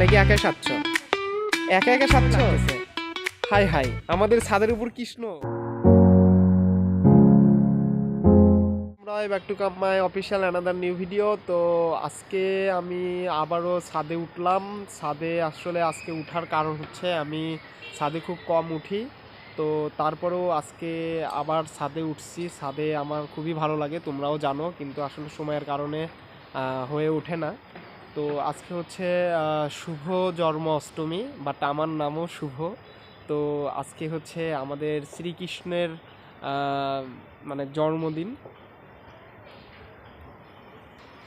নাকি একা সাতছ একা একা সাতছ হাই হাই। আমাদের ছাদের উপর Krishna. Back to cup my official another new video তো আজকে আমি আবারও ছাদে উঠলাম। ছাদে আসলে আজকে উঠার কারণ হচ্ছে আমি ছাদে খুব কম উঠি। তো তারপরেও আজকে আবার ছাদে উঠছি। ছাদে আমার খুবই ভালো লাগে তোমরাও জানো কিন্তু আসলে সময়ের কারণে হয়ে ওঠে না। তো আজকে হচ্ছে শুভ জন্ম অষ্টমী বাট আমার নামও শুভ। তো আজকে হচ্ছে আমাদের শ্রীকৃষ্ণের মানে জন্মদিন।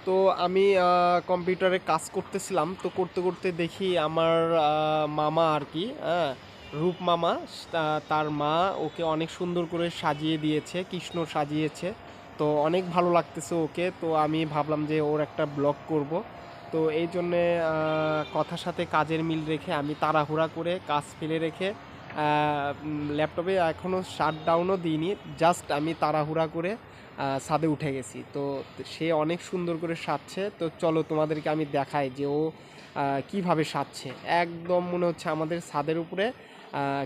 তো আমি কম্পিউটারে কাজ করতেছিলাম। তো করতে করতে দেখি আমার মামা আর কি হ্যাঁ রূপ মামা তার মা ওকে অনেক সুন্দর করে সাজিয়ে দিয়েছে, কৃষ্ণ সাজিয়েছে। তো অনেক ভালো লাগতেছে ওকে। তো আমি ভাবলাম যে ওর একটা ব্লগ করব। তো এই জন্যে কথার সাথে কাজের মিল রেখে আমি তাড়াহুড়া করে কাজ ফেলে রেখে ল্যাপটপে এখনও শাট ডাউনও দিইনি জাস্ট আমি তাড়াহুড়া করে ছাদে উঠে গেছি। তো সে অনেক সুন্দর করে সাজছে তো চলো তোমাদেরকে আমি দেখাই যে ও কীভাবে সাজছে। একদম মনে হচ্ছে আমাদের ছাদের উপরে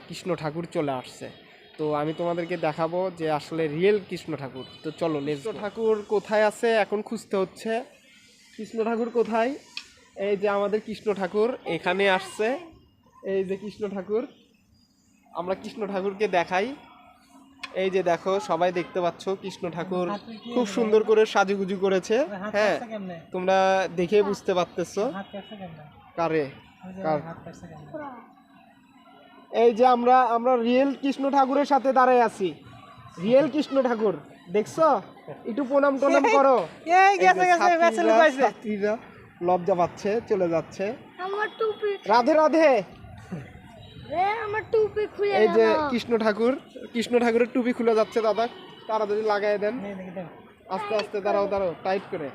কৃষ্ণ ঠাকুর চলে আসছে। তো আমি তোমাদেরকে দেখাবো যে আসলে রিয়েল কৃষ্ণ ঠাকুর। তো চলো কৃষ্ণ ঠাকুর কোথায় আছে এখন খুঁজতে হচ্ছে। কৃষ্ণ ঠাকুর কোথায়? এই যে আমাদের কৃষ্ণ ঠাকুর এখানে আসছে। এই যে কৃষ্ণ ঠাকুর। আমরা কৃষ্ণ ঠাকুরকে দেখাই। এই যে দেখো সবাই দেখতে পাচ্ছ কৃষ্ণ ঠাকুর খুব সুন্দর করে সাজুগুজু করেছে। হ্যাঁ তোমরা দেখে বুঝতে পারতেছো। কারে? কার? এই যে আমরা আমরা রিয়েল কৃষ্ণ ঠাকুরের সাথে দাঁড়ায় আছি। রিয়েল কৃষ্ণ ঠাকুর। দেখছ? একটু প্রণাম টনাম করো। এই গেছে গেছে গেছে লুকাইছে ছাত্রীরা লজ্জা পাচ্ছে চলে যাচ্ছে। আমার টুপি রাধে রাধে। রে আমার টুপি খুলে এই যে কৃষ্ণ ঠাকুর কৃষ্ণ ঠাকুরের টুপি খুলে যাচ্ছে দাদা। তাড়াতাড়ি লাগাই দেন। আস্তে আস্তে দাঁড়াও দাঁড়াও টাইট করে।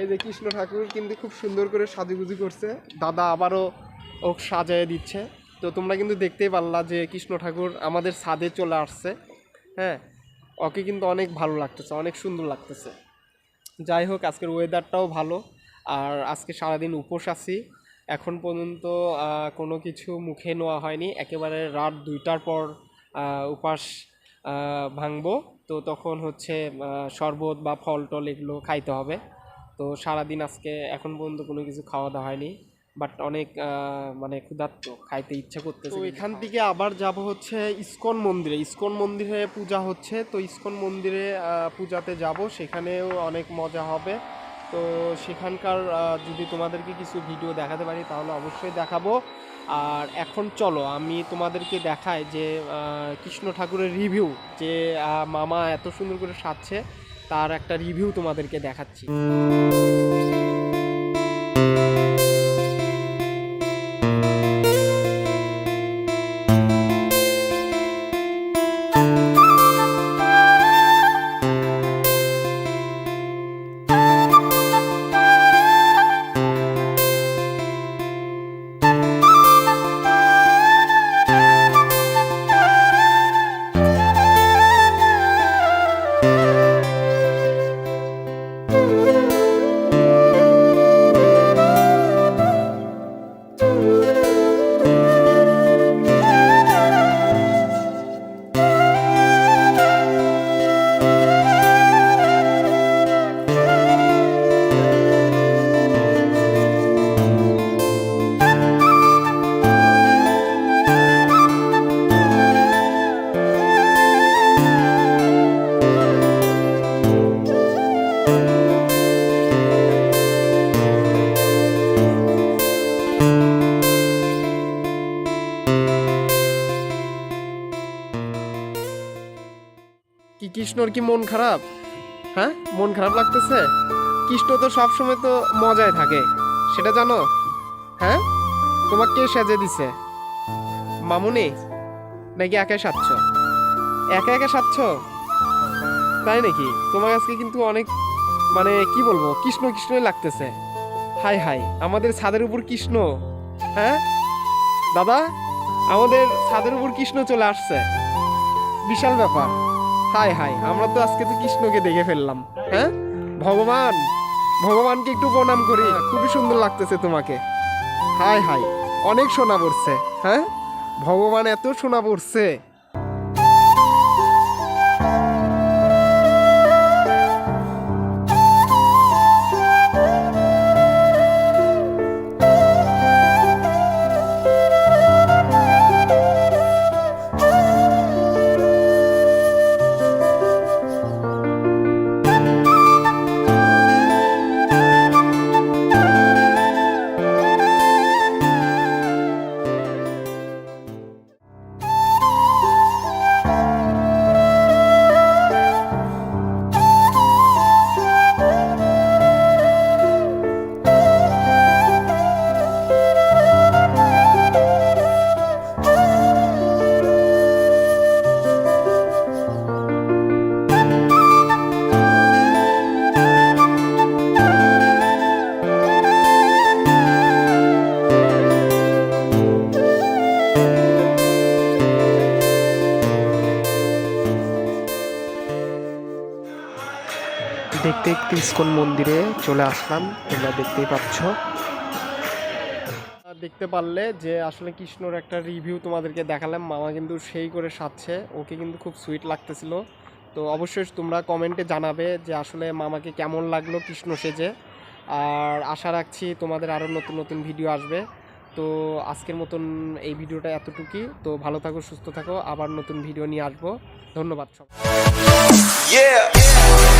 এই যে কৃষ্ণ ঠাকুর কিন্তু খুব সুন্দর করে সাজুগুজু করছে। দাদা আবারও ও সাজায় দিচ্ছে। তো তোমরা কিন্তু দেখতেই পারলা যে কৃষ্ণ ঠাকুর আমাদের ছাদে চলে আসছে। হ্যাঁ ওকে কিন্তু অনেক ভালো লাগতেছে, অনেক সুন্দর লাগতেছে। যাই হোক, আজকের ওয়েদারটাও ভালো, আর আজকে সারাদিন উপোস আছি। এখন পর্যন্ত কোনো কিছু মুখে নেওয়া হয়নি। একেবারে রাত দুইটার পর উপাস ভাঙবো। তো তখন হচ্ছে শরবত বা ফল টল এগুলো খাইতে হবে। তো সারাদিন আজকে এখন পর্যন্ত কোনো কিছু খাওয়া দাওয়া হয়নি। বাট অনেক মানে ক্ষুধার্ত খাইতে ইচ্ছা করতেছে তো এখান থেকে আবার যাব হচ্ছে ইসকন মন্দিরে। ইসকন মন্দিরে পূজা হচ্ছে তো ইসকন মন্দিরে পূজাতে যাব সেখানেও অনেক মজা হবে। তো সেখানকার যদি তোমাদেরকে কিছু ভিডিও দেখাতে পারি তাহলে অবশ্যই দেখাবো। আর এখন চলো আমি তোমাদেরকে দেখাই যে কৃষ্ণ ঠাকুরের রিভিউ যে মামা এত সুন্দর করে সাজছে তার একটা রিভিউ তোমাদেরকে দেখাচ্ছি। কৃষ্ণর কি মন খারাপ? হ্যাঁ? মন খারাপ লাগতেছে? কৃষ্ণ তো সবসময় তো মজায় থাকে। সেটা জানো? হ্যাঁ? তোমাকে কে সাজে দিছে? মামুনি? নাকি একাই সাজছ? একা একা সাজছ? তাই নাকি? তোমার আজকে কিন্তু অনেক মানে কি বলব, কৃষ্ণ কৃষ্ণই লাগতেছে। হাই হাই, আমাদের ছাদের উপর কৃষ্ণ। হ্যাঁ? দাদা, আমাদের ছাদের উপর কৃষ্ণ চলে আসছে। বিশাল ব্যাপার। হাই হাই আমরা তো আজকে তো কৃষ্ণকে দেখে ফেললাম। হ্যাঁ? ভগবান, ভগবানকে একটু প্রণাম করি, খুবই সুন্দর লাগতেছে তোমাকে। হাই হাই অনেক সোনা পড়ছে হ্যাঁ? ভগবান এত সোনা পড়ছে। দেখতে দেখতে ইস্কন মন্দিরে চলে আসলাম তোমরা দেখতেই পাচ্ছ। দেখতে পারলে যে আসলে কৃষ্ণর একটা রিভিউ তোমাদেরকে দেখালাম মামা কিন্তু সেই করে সাজছে ওকে কিন্তু খুব সুইট লাগতেছিল। তো অবশ্যই তোমরা কমেন্টে জানাবে যে আসলে মামাকে কেমন লাগল কৃষ্ণ সেজে। আর আশা রাখছি তোমাদের আরও নতুন নতুন ভিডিও আসবে। তো আজকের মতন এই ভিডিওটা এতটুকুই। তো ভালো থাকো সুস্থ থাকো আবার নতুন ভিডিও নিয়ে আসব। ধন্যবাদ সব Yeah.